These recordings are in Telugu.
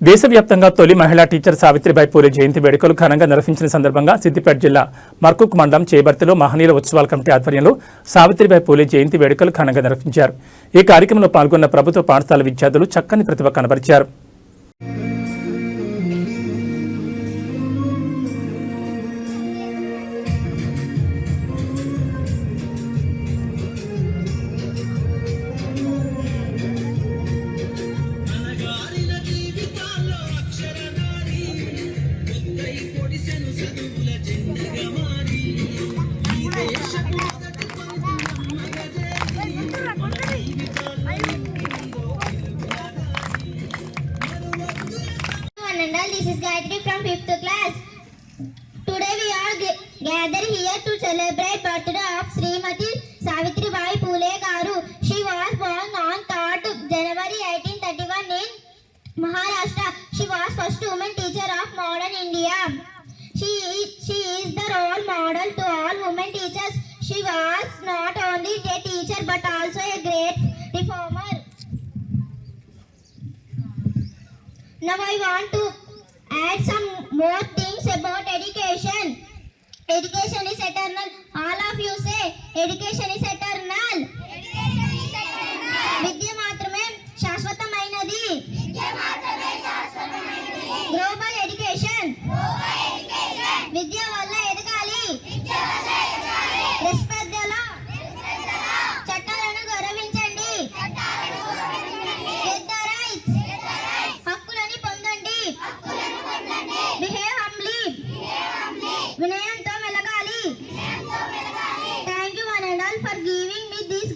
దేశవ్యాప్తంగా తొలి మహిళా టీచర్ సావిత్రిబాయి పూలే జయంతి వేడుకలు ఘనంగా నిర్వహించిన సందర్భంగా సిద్దిపేట జిల్లా మర్కుక్ మండలం చేబర్తిలో మహనీయుల ఉత్సవాల కమిటీ ఆధ్వర్యంలో సావిత్రిబాయి పూలే జయంతి వేడుకలు ఘనంగా నిర్వహించారు. ఈ కార్యక్రమంలో పాల్గొన్న ప్రభుత్వ పాఠశాల విద్యార్థులు చక్కని ప్రతిభ కనబరిచారు. One and all, this is Gayatri from 5th class. Today we are ga- gathered here to celebrate birthday of Srimati Savitri Bai Phule Garu. She was born on 3rd January 1831 in Maharashtra. She was first woman teacher of modern India. Now I want to add some more things about education. Education is eternal. All of you say education is eternal. విద్య మాత్రమే శాశ్వతమైనది గ్లోబల్ ఎడ్యుకేషన్ విద్య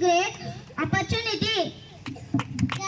great opportunity